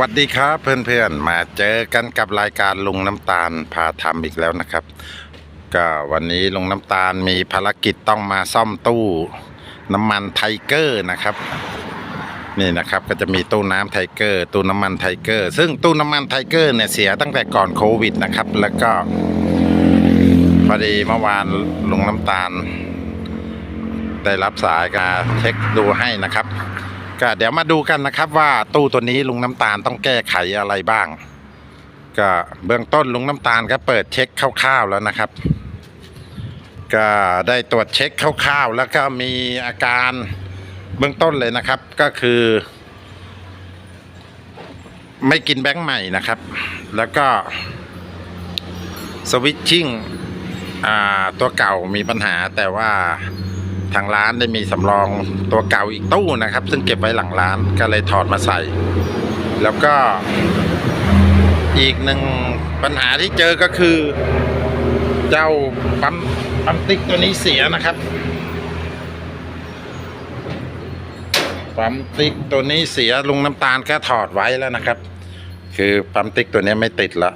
วัสดีครับเพื่อนๆ มาเจอกันกับรายการลุงน้ำตาลพาทำอีกแล้วนะครับ ก็วันนี้ลุงน้ำตาลมีภารกิจต้องมาซ่อมตู้น้ำมันไทเกอร์นะครับ นี่นะครับก็จะมีตู้น้ำไทเกอร์ ตู้น้ำมันไทเกอร์ ซึ่งตู้น้ำมันไทเกอร์เนี่ยเสียตั้งแต่ก่อนโควิดนะครับ แล้วก็พอดีเมื่อวานลุงน้ำตาล ได้รับสายการเช็คดูให้นะครับ ก็เดี๋ยวมาดูกันนะครับว่าตู้ตัวนี้ลุงน้ำตาลต้องแก้ไขอะไรบ้าง ก็เบื้องต้นลุงน้ำตาลก็เปิดเช็คคร่าวๆแล้วนะครับ ก็ได้ตรวจเช็คคร่าวๆแล้วก็มีอาการเบื้องต้นเลยนะครับ ก็คือ ไม่กินแบงค์ใหม่นะครับ แล้วก็สวิตชิ่งตัวเก่ามีปัญหาแต่ว่า ทางร้านได้มีสำรองตัวเก่าอีกตู้นะครับ ซึ่งเก็บไว้หลังร้านก็เลยถอดมาใส่ แล้วก็อีกหนึ่งปัญหาที่เจอก็คือ เจ้าปั๊มปั๊มติ๊กตัวนี้เสียนะครับปั๊มติ๊กตัวนี้เสียลุงน้ำตาลก็ถอดไว้แล้วนะครับ คือปั๊มติ๊กตัวนี้ไม่ติดละ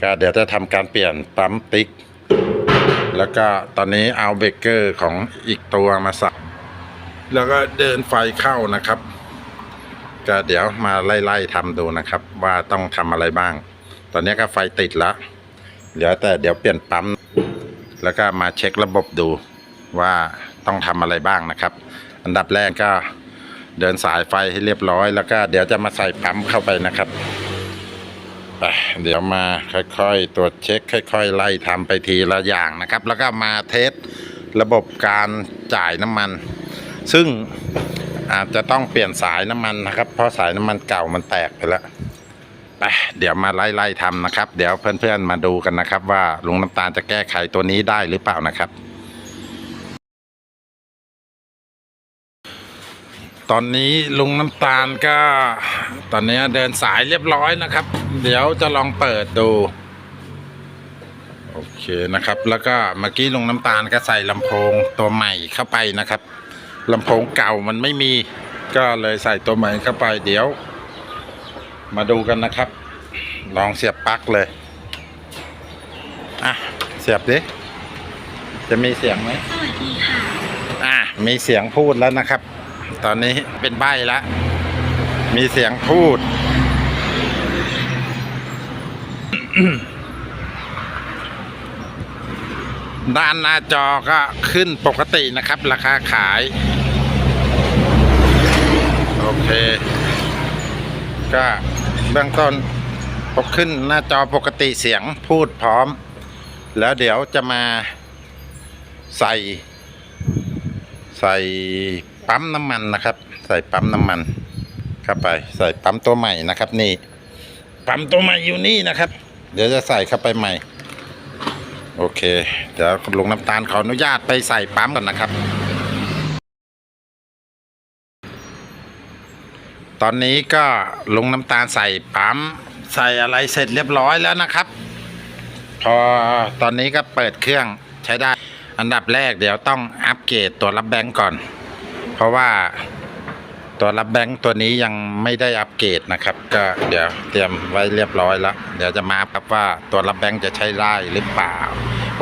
ก็เดี๋ยวจะทำการเปลี่ยนปั๊มติ๊ก แล้วก็ตอนนี้เอาเบเกอร์ของอีกตัวมาใส่แล้วก็เดินไฟเข้านะครับ ก็เดี๋ยวมาไล่ๆทำดูนะครับ ว่าต้องทำอะไรบ้าง ตอนนี้ก็ไฟติดแล้วเดี๋ยวแต่เดี๋ยวเปลี่ยนปั๊ม แล้วก็มาเช็คระบบดูว่าต้องทำอะไรบ้างนะครับ อันดับแรกก็เดินสายไฟให้เรียบร้อย แล้วก็เดี๋ยวจะมาใส่ปั๊มเข้าไปนะครับ ไปเดี๋ยวมาค่อยๆ ตรวจเช็ค ค่อย ๆ ไล่ทำไปทีละอย่างนะครับ แล้วก็มาเทสระบบการจ่ายน้ำมัน ซึ่งอาจจะต้องเปลี่ยนสายน้ำมันนะครับ เพราะสายน้ำมันเก่ามันแตกไปแล้วไปเดี๋ยวมาไล่ๆทำนะครับ เดี๋ยวเพื่อนๆมาดูกันนะครับ ว่าลุงน้ำตาลจะแก้ไขตัวนี้ได้หรือเปล่านะครับ ตอนนี้ลุงน้ำตาลก็ ตอนนี้เดินสายเรียบร้อยนะครับ เดี๋ยวจะลองเปิดดู โอเคนะครับ แล้วก็เมื่อกี้ลุงน้ำตาลก็ใส่ลำโพงตัวใหม่เข้าไปนะครับลำโพงเก่ามันไม่มี ก็เลยใส่ตัวใหม่เข้าไป เดี๋ยว มาดูกันนะครับ ลองเสียบปลั๊กเลยอะเสียบดิจะมีเสียงไหมสวัสดีค่ะอะมีเสียงพูดแล้วนะครับ ตอนนี้เป็นใบแล้วมีเสียงพูด ด้านหน้าจอก็ขึ้นปกตินะครับ ราคาขาย โอเค ก็เบื้องต้นพอขึ้นหน้าจอปกติเสียงพูดพร้อม แล้วเดี๋ยวจะมาใส่ใส่ ปั๊มน้ำมันนะครับ ใส่ปั๊มน้ำมันเข้าไป ใส่ปั๊มตัวใหม่นะครับ นี่ปั๊มตัวใหม่อยู่นี่นะครับ เดี๋ยวจะใส่เข้าไปใหม่ โอเค เดี๋ยวลงน้ำตาลขออนุญาตไปใส่ปั๊มก่อนนะครับ ตอนนี้ก็ลงน้ำตาลใส่ปั๊มใส่อะไรเสร็จเรียบร้อยแล้วนะครับ พอตอนนี้ก็เปิดเครื่องใช้ได้ อันดับแรกเดี๋ยวต้องอัปเกรดตัวรับแบงก์ก่อน เพราะว่าตัวรับแบงก์ตัวนี้ยังไม่ได้อัปเกรดนะครับ ก็เดี๋ยวเตรียมไว้เรียบร้อยแล้ว เดี๋ยวจะมาครับว่าตัวรับแบงก์จะใช้ได้หรือเปล่า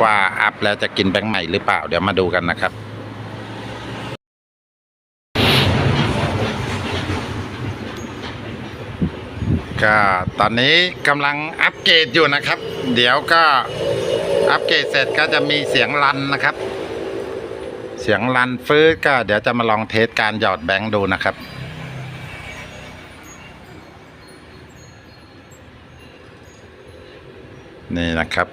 ว่าอัพแล้วจะกินแบงก์ใหม่หรือเปล่า เดี๋ยวมาดูกันนะครับก็ตอนนี้กำลังอัปเกรดอยู่นะครับ เดี๋ยวก็อัปเกรดเสร็จก็จะมีเสียงรันนะครับ สียงรันฟื้นก็เดี๋ยวจะมาลองเทสการหยอดแบงค์ดูนะครับนี่นะครับ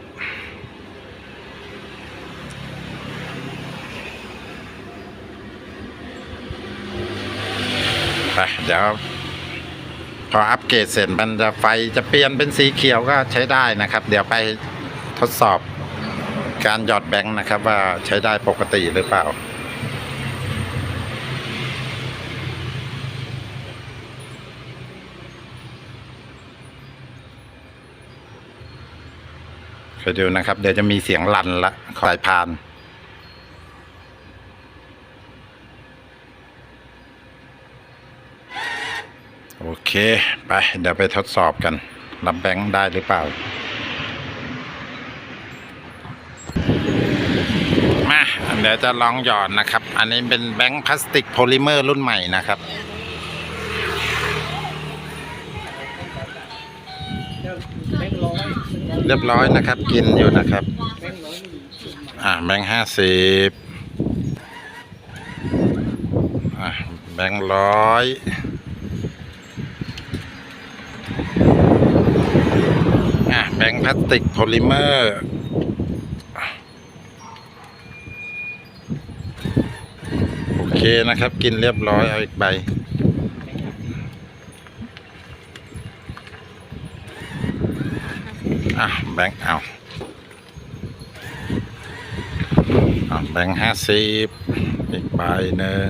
ไปเดี๋ยวพออัปเกรดเสร็จมันจะไฟจะเปลี่ยนเป็นสีเขียวก็ใช้ได้นะครับ เดี๋ยวไปทดสอบการหยอดแบงค์นะครับ ว่าใช้ได้ปกติหรือเปล่า คอยดูนะครับ เดี๋ยวจะมีเสียงลันละสายพานโอเค ไป เดี๋ยวไปทดสอบกันรับแบงค์ได้หรือเปล่า มา เดี๋ยวจะลองหยอดนะครับ อันนี้เป็นแบงค์พลาสติกโพลิเมอร์รุ่นใหม่นะครับ เรียบร้อยนะครับ กินอยู่นะครับแบงค์ร้อยนี่อ่าแบงค์ห้าสิบอ่าแบงค์ร้อยอ่าแบงค์พลาสติกโพลิเมอร์โอเคนะครับ กินเรียบร้อยเอาอีกใบ อะแบงค์เอาอะแบงค์ห้าสิบอีกใบหนึ่ง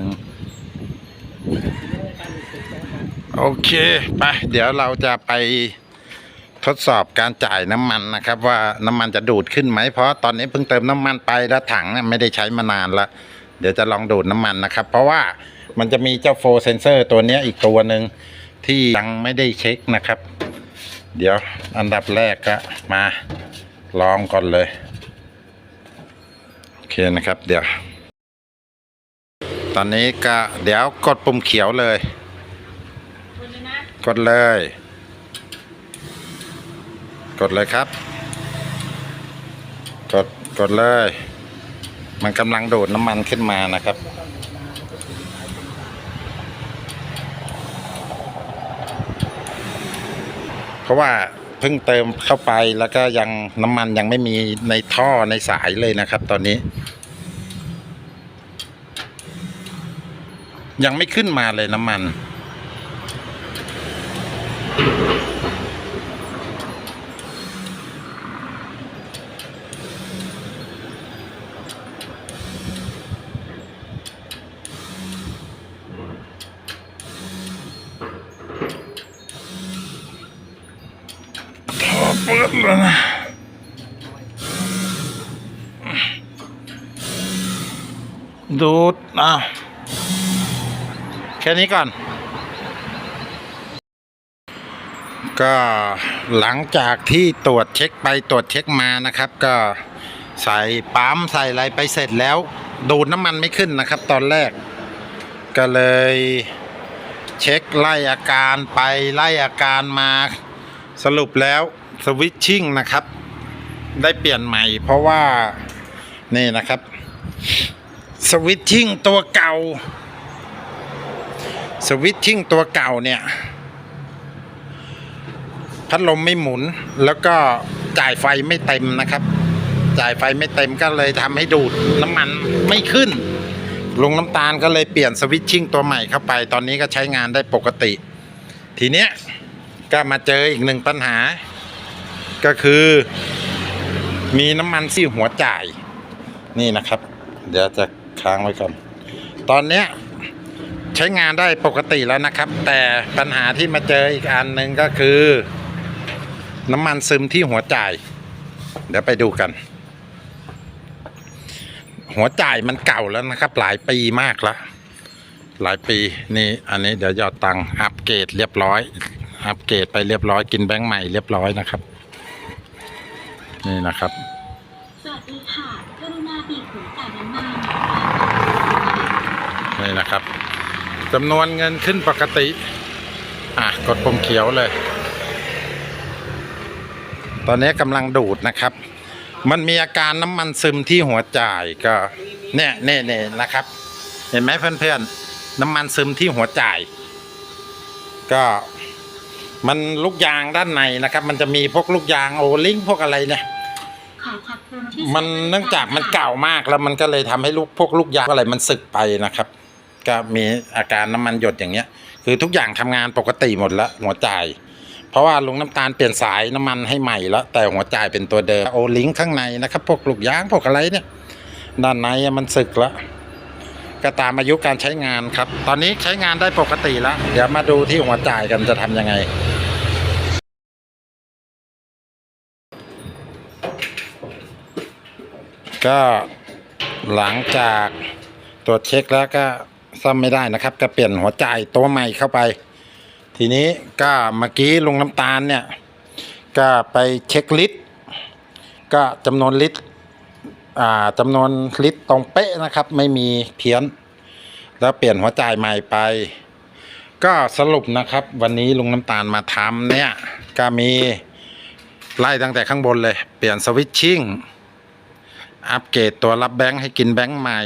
โอเคไปเดี๋ยวเราจะไปทดสอบการจ่ายน้ำมันนะครับ ว่าน้ำมันจะดูดขึ้นไหมเพราะตอนนี้เพิ่งเติมน้ำมันไปแล้วถังเนี่ยไม่ได้ใช้มานานละเดี๋ยวจะลองดูดน้ำมันนะครับ เพราะว่ามันจะมีเจ้าโฟเซนเซอร์ตัวนี้อีกตัวหนึ่งที่ยังไม่ได้เช็คนะครับ เดี๋ยวอันดับแรกก็มาลองก่อนเลย โอเคนะครับเดี๋ยว ตอนนี้ก็เดี๋ยวกดปุ่มเขียวเลย กดเลย กดเลยครับ กดกดเลย มันกำลังดูดน้ำมันขึ้นมานะครับ เพราะว่าเพิ่งเติมเข้าไปแล้วก็ยังน้ำมันยังไม่มีในท่อในสายเลยนะครับ ตอนนี้ ยังไม่ขึ้นมาเลยน้ำมัน ดูดอะแค่นี้ก่อน ก็หลังจากที่ตรวจเช็คไปตรวจเช็คมานะครับ ก็ใส่ปั๊มใส่อะไรไปเสร็จแล้ว ดูดน้ำมันไม่ขึ้นนะครับ ตอนแรก ก็เลยเช็คไล่อาการไปไล่อาการมาสรุปแล้ว สวิตชิ่งนะครับ ได้เปลี่ยนใหม่ เพราะว่านี่นะครับสวิตชิ่งตัวเก่าสวิตชิ่งตัวเก่าเนี่ยพัดลมไม่หมุนแล้วก็จ่ายไฟไม่เต็มนะครับ จ่ายไฟไม่เต็มก็เลยทำให้ดูดน้ำมันไม่ขึ้นลุงน้ำตาลก็เลยเปลี่ยนสวิตชิ่งตัวใหม่เข้าไป ตอนนี้ก็ใช้งานได้ปกติ ทีเนี้ยก็มาเจออีกหนึ่งปัญหา ก็คือ มีน้ำมันที่หัวจ่าย นี่นะครับ เดี๋ยวจะค้างไว้ก่อน ตอนเนี้ยใช้งานได้ปกติแล้วนะครับ แต่ปัญหาที่มาเจออีกอันหนึ่งก็คือ น้ำมันซึมที่หัวจ่าย เดี๋ยวไปดูกัน หัวจ่ายมันเก่าแล้วนะครับ หลายปีมากแล้วหลายปีนี่อันนี้เดี๋ยวยอดตังค์อัปเกรดเรียบร้อย อัปเกรดไปเรียบร้อยกินแบงค์ใหม่เรียบร้อยนะครับ นี่นะครับ สวัสดีค่ะกรุณาบีบหัวจ่ายน้ำมันนี่นะครับจำนวนเงินขึ้นปกติ อะ กดปุ่มเขียวเลย ตอนนี้กำลังดูดนะครับ มันมีอาการน้ำมันซึมที่หัวจ่ายก็ เนี่ยเนี่ยเนี่ยนะครับ เห็นไหมเพื่อนๆ น้ำมันซึมที่หัวจ่าย ก็มันลูกยางด้านในนะครับ มันจะมีพวกลูกยางโอลิงพวกอะไรเนี่ยขอขอบคุณที่ มันเนื่องจากมันเก่ามากแล้วมันก็เลยทำให้ลูกพวกลูกยางอะไรมันสึกไปนะครับ ก็มีอาการน้ำมันหยดอย่างเงี้ย คือทุกอย่างทำงานปกติหมดแล้วหัวจ่ายเพราะว่าลุงน้ำตาลเปลี่ยนสายน้ำมันให้ใหม่แล้วแต่หัวจ่ายเป็นตัวเดิมโอลิงข้างในนะครับ พวกลูกยางพวกอะไรเนี่ย ด้านในอะมันสึกแล้วก็ตามอายุการใช้งานครับ ตอนนี้ใช้งานได้ปกติแล้ว เดี๋ยวมาดูที่หัวจ่ายกันจะทำยังไง ก็หลังจากตรวจเช็คแล้วก็ซ่อมไม่ได้นะครับ ก็เปลี่ยนหัวใจตัวใหม่เข้าไป ทีนี้ก็เมื่อกี้ลุงน้ำตาลเนี่ย ก็ไปเช็คลิตรก็จำนวนลิตรจำนวนลิตรตรงเป๊ะนะครับ ไม่มีเพี้ยน แล้วเปลี่ยนหัวใจใหม่ไป ก็สรุปนะครับ วันนี้ลุงน้ำตาลมาทำเนี่ย ก็มีไล่ตั้งแต่ข้างบนเลย เปลี่ยนสวิตชิ่ง อัปเกรดตัวรับแบงค์ให้กินแบงค์ใหม่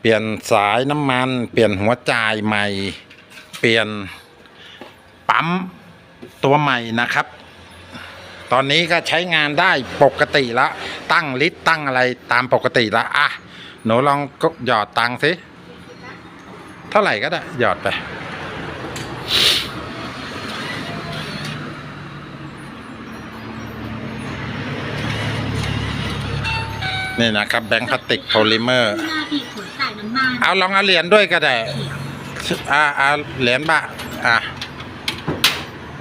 เปลี่ยนสายน้ำมัน เปลี่ยนหัวจ่ายใหม่ เปลี่ยนปั๊มตัวใหม่นะครับ ตอนนี้ก็ใช้งานได้ปกติละ ตั้งลิตรตั้งอะไรตามปกติละอะหนูลองก็หยอดตังค์สิ เท่าไหร่ก็ได้ หยอดไป นี่นะครับแบงค์พลาสติกโพลิเมอร์กรุณาบีบหัวจ่ายน้ำมันเอาลองเอาเหรียญด้วยก็ได้อ่าเอาเหรียญบะอะ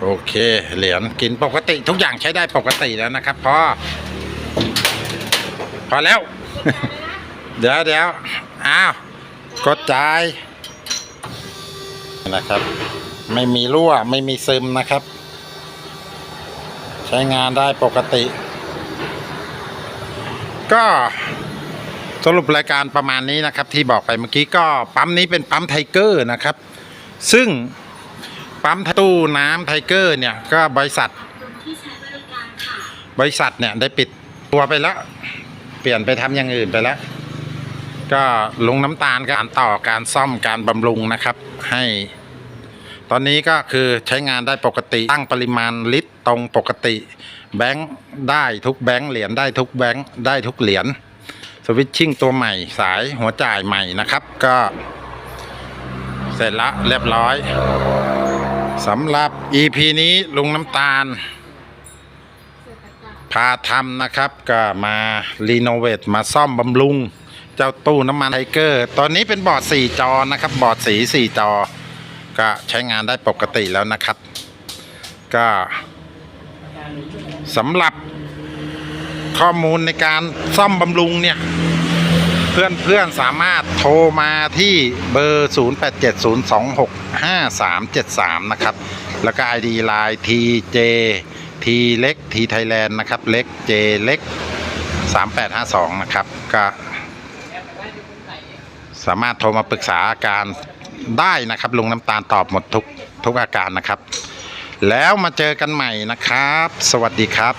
โอเคเหรียญกินปกติทุกอย่างใช้ได้ปกติแล้วนะครับพอพอแล้ว เดี๋ยวเดี๋ยวอ้าวกดจ่ายนะครับ ไม่มีรั่วไม่มีซึมนะครับ ใช้งานได้ปกติ ก็สรุปรายการประมาณนี้นะครับ ที่บอกไปเมื่อกี้ก็ปั๊มนี้เป็นปั๊มไทเกอร์นะครับ ซึ่งปั๊มตู้น้ำไทเกอร์เนี่ยก็บริษัท บริษัทเนี่ยได้ปิดตัวไปแล้ว เปลี่ยนไปทำอย่างอื่นไปแล้ว ก็ลุงน้ำตาลก็อ่านต่อการซ่อมการบำรุงนะครับ ให้ ตอนนี้ก็คือใช้งานได้ปกติตั้งปริมาณลิตรตรงปกติ แบงค์ได้ทุกแบงค์เหรียญได้ทุกแบงค์ได้ทุกเหรียญสวิตชิ่งตัวใหม่สายหัวจ่ายใหม่นะครับ ก็ เสร็จละเรียบร้อยสำหรับ EP นี้ลุงน้ำตาล พาทำนะครับ ก็มารีโนเวทมาซ่อมบำรุง เจ้าตู้น้ำมันไทเกอร์ ตอนนี้เป็นบอร์ด 4 จอนะครับ บอร์ดสี 4 จอ ก็ใช้งานได้ปกติแล้วนะครับ ก็ สำหรับข้อมูลในการซ่อมบำรุงเนี่ย เพื่อนๆสามารถโทรมาที่เบอร์ 0870265373 นะครับ แล้วก็ ID Line TJ T เล็ก T Thailand นะครับ เล็ก J เล็ก 3852 นะครับ ก็สามารถโทรมาปรึกษาอาการได้นะครับ ลุงน้ำตาลตอบหมดทุกทุกอาการนะครับ แล้วมาเจอกันใหม่นะครับ สวัสดีครับ